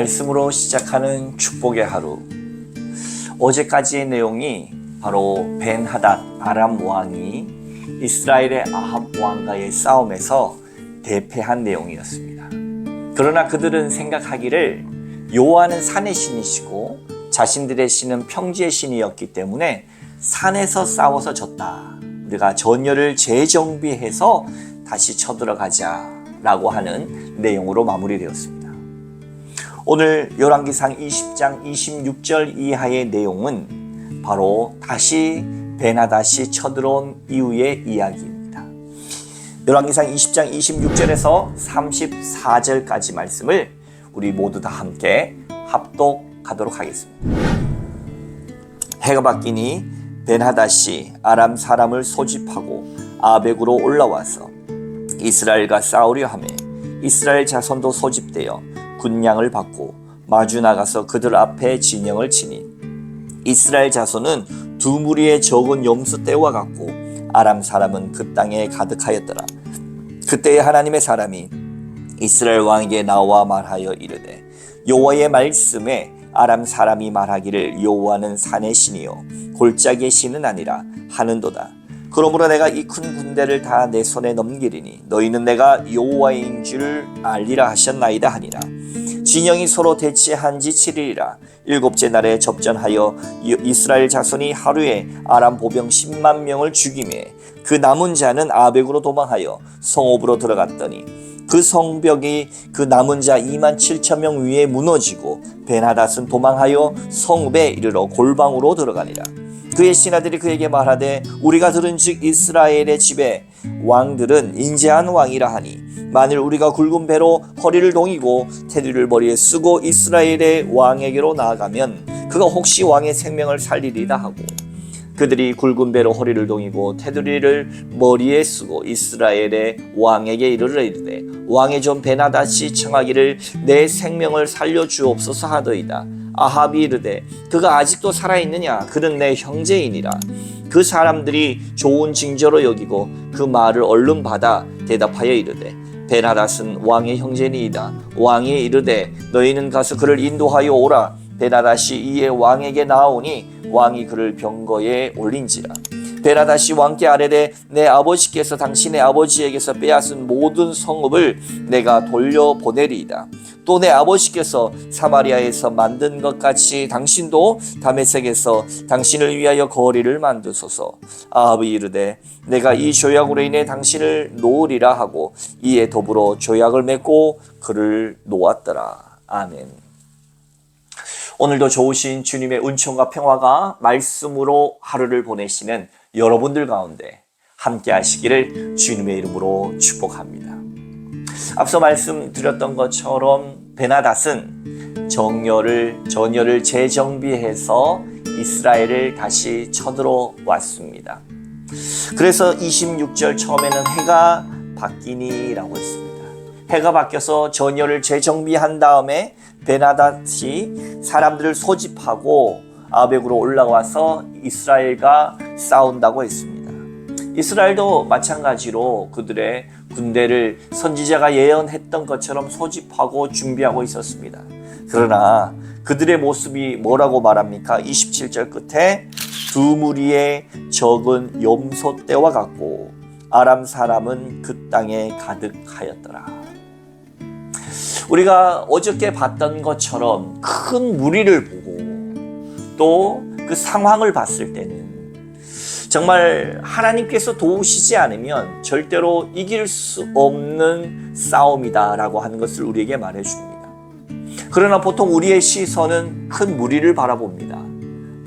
말씀으로 시작하는 축복의 하루. 어제까지의 내용이 바로 벤 하닷 아람 왕이 이스라엘의 아합 왕과의 싸움에서 대패한 내용이었습니다. 그러나 그들은 생각하기를 여호와는 산의 신이시고 자신들의 신은 평지의 신이었기 때문에 산에서 싸워서 졌다. 우리가 전열을 재정비해서 다시 쳐들어가자라고 하는 내용으로 마무리되었습니다. 오늘 열왕기상 20장 26절 이하의 내용은 바로 다시 베나다시 쳐들어온 이후의 이야기입니다. 열왕기상 20장 26절에서 34절까지 말씀을 우리 모두 다 함께 합독하도록 하겠습니다. 해가 바뀌니 벤하다시 아람 사람을 소집하고 아벡으로 올라와서 이스라엘과 싸우려 하매 이스라엘 자손도 소집되어 군량을 받고 마주 나가서 그들 앞에 진영을 치니 이스라엘 자손은 두 무리의 적은 염소 떼와 같고 아람 사람은 그 땅에 가득하였더라. 그때에 하나님의 사람이 이스라엘 왕에게 나와 말하여 이르되 여호와의 말씀에 아람 사람이 말하기를 여호와는 산의 신이요 골짜기의 신은 아니라 하는도다. 그러므로 내가 이 큰 군대를 다 내 손에 넘기리니 너희는 내가 여호와인 줄 알리라 하셨나이다 하니라. 진영이 서로 대치한 지 7일이라 일곱째 날에 접전하여 이스라엘 자손이 하루에 아람 보병 10만 명을 죽임에 그 남은 자는 아벡으로 도망하여 성읍으로 들어갔더니 그 성벽이 그 남은 자 2만 7천 명 위에 무너지고 베나닷은 도망하여 성읍에 이르러 골방으로 들어가니라 그의 신하들이 그에게 말하되 우리가 들은즉 이스라엘의 집에 왕들은 인재한 왕이라 하니 만일 우리가 굵은 배로 허리를 동이고 테두리를 머리에 쓰고 이스라엘의 왕에게로 나아가면 그가 혹시 왕의 생명을 살리리다 하고 그들이 굵은 배로 허리를 동이고 테두리를 머리에 쓰고 이스라엘의 왕에게 이르러 이르되 왕의 좀 베나다시 청하기를 내 생명을 살려 주옵소서 하더이다 아합이 이르되 그가 아직도 살아있느냐? 그는 내 형제이니라. 그 사람들이 좋은 징조로 여기고 그 말을 얼른 받아 대답하여 이르되 베나닷은 왕의 형제니이다. 왕이 이르되 너희는 가서 그를 인도하여 오라. 베나닷이 이에 왕에게 나오니 왕이 그를 병거에 올린지라. 베나다시 왕께 아뢰되 내 아버지께서 당신의 아버지에게서 빼앗은 모든 성읍을 내가 돌려 보내리이다. 또 내 아버지께서 사마리아에서 만든 것 같이 당신도 다메섹에서 당신을 위하여 거리를 만드소서. 아합이 이르되 내가 이 조약으로 인해 당신을 놓으리라 하고 이에 더불어 조약을 맺고 그를 놓았더라. 아멘. 오늘도 좋으신 주님의 은총과 평화가 말씀으로 하루를 보내시는 여러분들 가운데 함께 하시기를 주님의 이름으로 축복합니다. 앞서 말씀드렸던 것처럼 베나닷은 정열을 전열을 재정비해서 이스라엘을 다시 쳐들어 왔습니다. 그래서 26절 처음에는 해가 바뀌니라고 했습니다. 해가 바뀌어서 전열을 재정비한 다음에 베나닷이 사람들을 소집하고 아벡으로 올라와서 이스라엘과 싸운다고 했습니다. 이스라엘도 마찬가지로 그들의 군대를 선지자가 예언했던 것처럼 소집하고 준비하고 있었습니다. 그러나 그들의 모습이 뭐라고 말합니까? 27절 끝에 두 무리의 적은 염소 떼와 같고 아람 사람은 그 땅에 가득하였더라. 우리가 어저께 봤던 것처럼 큰 무리를 보고 또 그 상황을 봤을 때는 정말 하나님께서 도우시지 않으면 절대로 이길 수 없는 싸움이다라고 하는 것을 우리에게 말해 줍니다. 그러나 보통 우리의 시선은 큰 무리를 바라봅니다.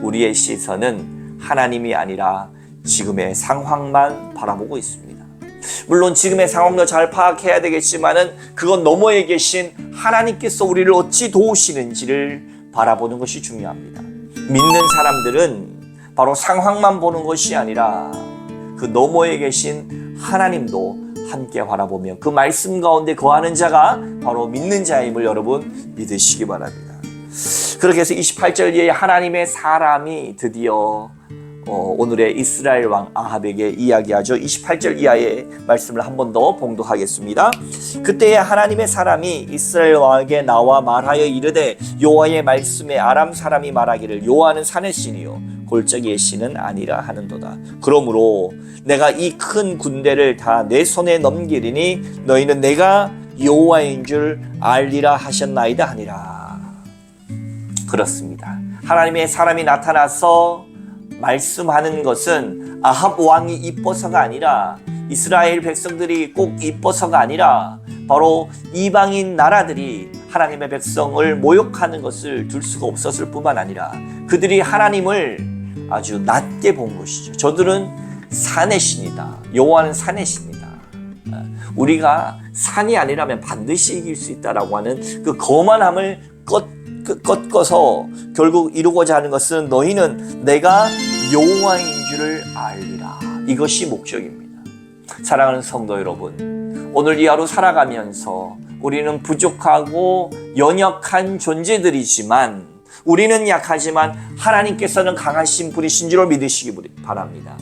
우리의 시선은 하나님이 아니라 지금의 상황만 바라보고 있습니다. 물론 지금의 상황도 잘 파악해야 되겠지만은 그건 너머에 계신 하나님께서 우리를 어찌 도우시는지를 바라보는 것이 중요합니다. 믿는 사람들은 바로 상황만 보는 것이 아니라 그 너머에 계신 하나님도 함께 바라보며 그 말씀 가운데 거하는 자가 바로 믿는 자임을 여러분 믿으시기 바랍니다. 그렇게 해서 28절 뒤에 하나님의 사람이 드디어 어, 오늘의 이스라엘 왕 아합에게 이야기하죠. 28절 이하의 말씀을 한 번 더 봉독하겠습니다. 그때에 하나님의 사람이 이스라엘 왕에게 나와 말하여 이르되 여호와의 말씀에 아람 사람이 말하기를 여호와는 산의 신이요 골짜기의 신은 아니라 하는도다. 그러므로 내가 이 큰 군대를 다 내 손에 넘기리니 너희는 내가 여호와인 줄 알리라 하셨나이다 하니라. 그렇습니다. 하나님의 사람이 나타나서 말씀하는 것은 아합 왕이 이뻐서가 아니라 이스라엘 백성들이 꼭 이뻐서가 아니라 바로 이방인 나라들이 하나님의 백성을 모욕하는 것을 둘 수가 없었을 뿐만 아니라 그들이 하나님을 아주 낮게 본 것이죠. 저들은 산의 신이다. 여호와는 산의 신이다. 우리가 산이 아니라면 반드시 이길 수 있다라고 하는 그 거만함을 꺾, 그- 꺾어서 결국 이루고자 하는 것은 너희는 내가 여호와인 줄을 알리라. 이것이 목적입니다. 사랑하는 성도 여러분, 오늘 이 하루 살아가면서 우리는 부족하고 연약한 존재들이지만 우리는 약하지만 하나님께서는 강하신 분이신 줄을 믿으시기 바랍니다.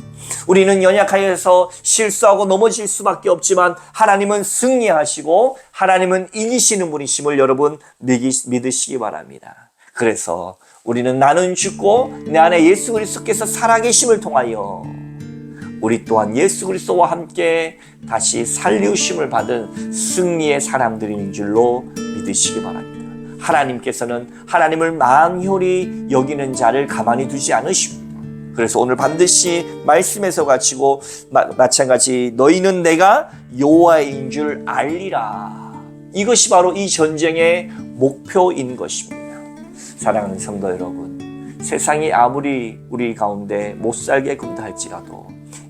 우리는 연약하여서 실수하고 넘어질 수밖에 없지만 하나님은 승리하시고 하나님은 이기시는 분이심을 여러분 믿으시기 바랍니다. 그래서 우리는 나는 죽고 내 안에 예수 그리스도께서 살아계심을 통하여 우리 또한 예수 그리스도와 함께 다시 살리우심을 받은 승리의 사람들인 줄로 믿으시기 바랍니다. 하나님께서는 하나님을 망홀히 여기는 자를 가만히 두지 않으십니다. 그래서 오늘 반드시 말씀에서 가지고 마, 마찬가지 너희는 내가 여호와인 줄 알리라. 이것이 바로 이 전쟁의 목표인 것입니다. 사랑하는 성도 여러분, 세상이 아무리 우리 가운데 못 살게 군다 할지라도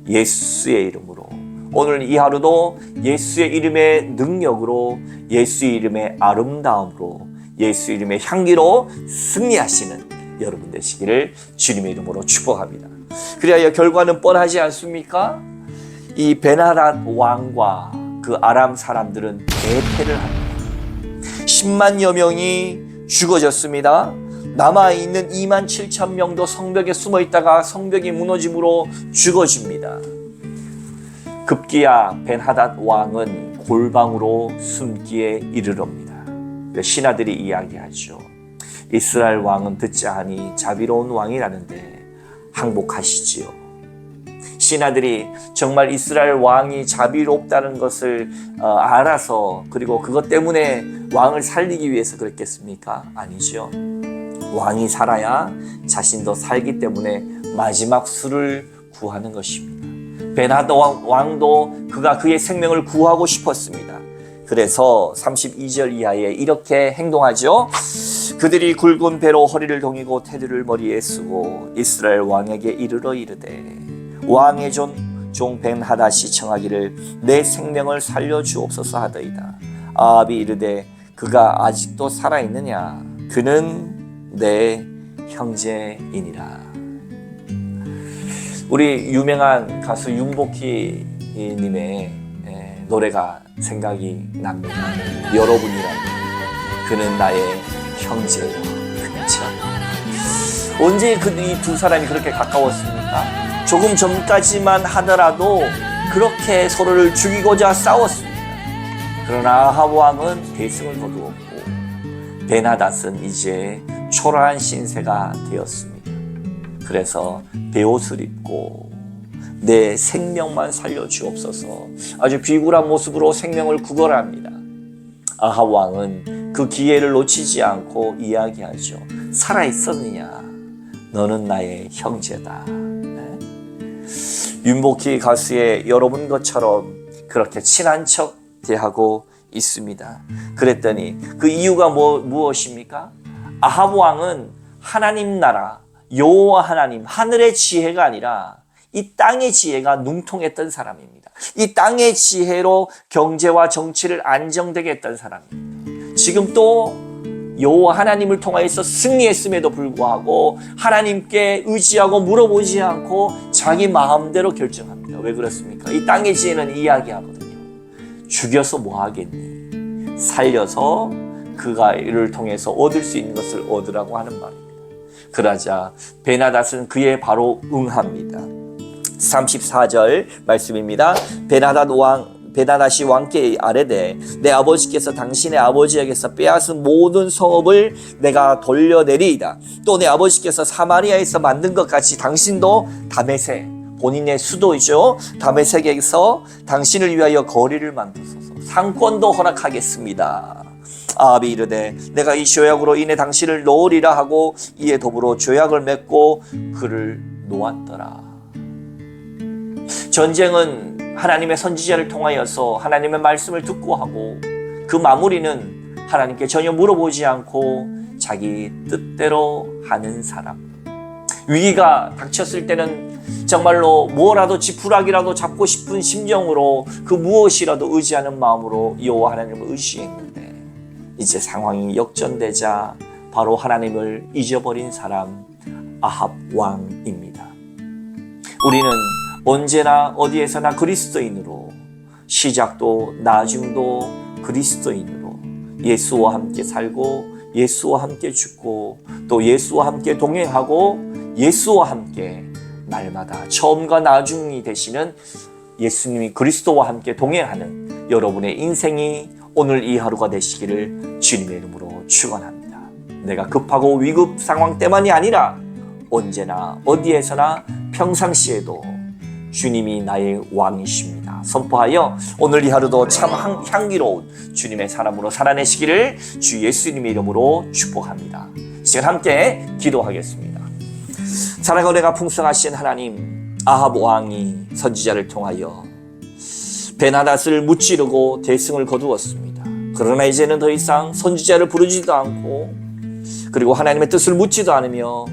예수의 이름으로 오늘 이 하루도 예수의 이름의 능력으로 예수의 이름의 아름다움으로 예수 이름의 향기로 승리하시는 여러분 되시기를 주님의 이름으로 축복합니다. 그리하여 결과는 뻔하지 않습니까? 이 베나랏 왕과 그 아람 사람들은 대패를 합니다. 10만여 명이 죽어졌습니다. 남아있는 2만 7천 명도 성벽에 숨어 있다가 성벽이 무너짐으로 죽어집니다. 급기야 벤하닷 왕은 골방으로 숨기에 이르럽니다. 그 신하들이 이야기하죠. 이스라엘 왕은 듣지 하니 자비로운 왕이라는데 항복하시지요. 신하들이 정말 이스라엘 왕이 자비롭다는 것을 어, 알아서 그리고 그것 때문에 왕을 살리기 위해서 그랬겠습니까? 아니죠. 왕이 살아야 자신도 살기 때문에 마지막 수를 구하는 것입니다. 베나도 왕도 그가 그의 생명을 구하고 싶었습니다. 그래서 32절 이하에 이렇게 행동하죠. 그들이 굵은 배로 허리를 동이고 테두를 머리에 쓰고 이스라엘 왕에게 이르러 이르되 왕의 존종 벤하닷이 청하기를 내 생명을 살려 주옵소서 하더이다. 아합이 이르되 그가 아직도 살아 있느냐? 그는 내 형제이니라. 우리 유명한 가수 윤복희 님의 예, 노래가 생각이 납니다. 여러분이라면 그는 나의 형제요. 그렇죠? 언제 그이 두 사람이 그렇게 가까웠습니까? 조금 전까지만 하더라도 그렇게 서로를 죽이고자 싸웠습니다. 그러나 아합 왕은 대승을 거두었고 베나닷은 이제 초라한 신세가 되었습니다. 그래서 베옷을 입고 내 생명만 살려 주옵소서 아주 비굴한 모습으로 생명을 구걸합니다. 아합 왕은 그 기회를 놓치지 않고 이야기하죠. 살아 있었느냐? 너는 나의 형제다. 네? 윤복희 가수의 여러분 것처럼 그렇게 친한 척 대하고 있습니다. 그랬더니 그 이유가 뭐, 무엇입니까? 아합 왕은 하나님 나라 여호와 하나님 하늘의 지혜가 아니라 이 땅의 지혜가 능통했던 사람입니다. 이 땅의 지혜로 경제와 정치를 안정되게 했던 사람입니다. 지금 또 여호와 하나님을 통하여서 승리했음에도 불구하고 하나님께 의지하고 물어보지 않고 자기 마음대로 결정합니다. 왜 그렇습니까? 이 땅의 지혜는 이야기하거든요. 죽여서 뭐 하겠니? 살려서 그가 이를 통해서 얻을 수 있는 것을 얻으라고 하는 말입니다. 그러자 베나닷은 그에 바로 응합니다. 34절 말씀입니다. 베나닷 왕 베나닷이 왕께 아뢰되 내 아버지께서 당신의 아버지에게서 빼앗은 모든 성읍을 내가 돌려내리이다. 또 내 아버지께서 사마리아에서 만든 것 같이 당신도 다메섹 본인의 수도이죠. 다메섹에서 당신을 위하여 거리를 만드소서. 상권도 허락하겠습니다. 아합이 이르되 내가 이 조약으로 인해 당신을 놓으리라 하고 이에 더불어 조약을 맺고 그를 놓았더라. 전쟁은 하나님의 선지자를 통하여서 하나님의 말씀을 듣고 하고 그 마무리는 하나님께 전혀 물어보지 않고 자기 뜻대로 하는 사람. 위기가 닥쳤을 때는 정말로 뭐라도 지푸라기라도 잡고 싶은 심정으로 그 무엇이라도 의지하는 마음으로 여호와 하나님을 의지했는데 이제 상황이 역전되자 바로 하나님을 잊어버린 사람 아합 왕입니다. 우리는 언제나 어디에서나 그리스도인으로 시작도 나중도 그리스도인으로 예수와 함께 살고 예수와 함께 죽고 또 예수와 함께 동행하고 예수와 함께 날마다 처음과 나중이 되시는 예수님이 그리스도와 함께 동행하는 여러분의 인생이 오늘 이 하루가 되시기를 주님의 이름으로 축원합니다. 내가 급하고 위급 상황 때만이 아니라 언제나 어디에서나 평상시에도 주님이 나의 왕이십니다. 선포하여 오늘 이 하루도 참 향- 향기로운 주님의 사람으로 살아내시기를 주 예수님의 이름으로 축복합니다. 시간 함께 기도하겠습니다. 사랑과 내가 풍성하신 하나님 아합 왕이 선지자를 통하여 베나닷을 무찌르고 대승을 거두었습니다. 그러나 이제는 더 이상 선지자를 부르지도 않고 그리고 하나님의 뜻을 묻지도 않으며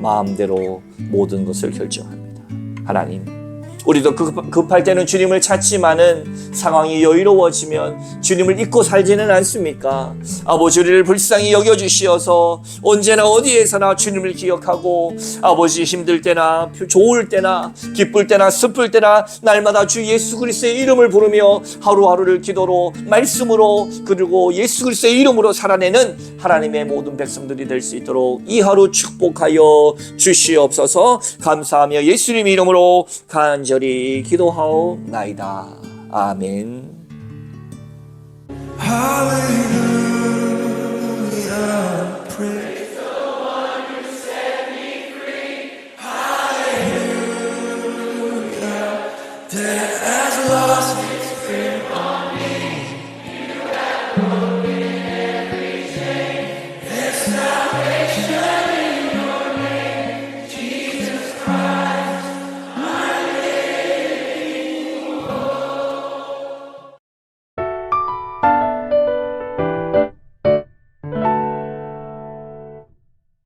마음대로 모든 것을 결정합니다. 하나님, 우리도 급- 급할 때는 주님을 찾지만은 상황이 여유로워지면 주님을 잊고 살지는 않습니까? 아버지 우리를 불쌍히 여겨주시어서 언제나 어디에서나 주님을 기억하고 아버지 힘들 때나 좋을 때나 기쁠 때나 슬플 때나 날마다 주 예수 그리스도의 이름을 부르며 하루하루를 기도로 말씀으로 그리고 예수 그리스도의 이름으로 살아내는 하나님의 모든 백성들이 될 수 있도록 이 하루 축복하여 주시옵소서 감사하며 예수님 이름으로 간절 간절히 기도하옵나이다. 아멘. lost.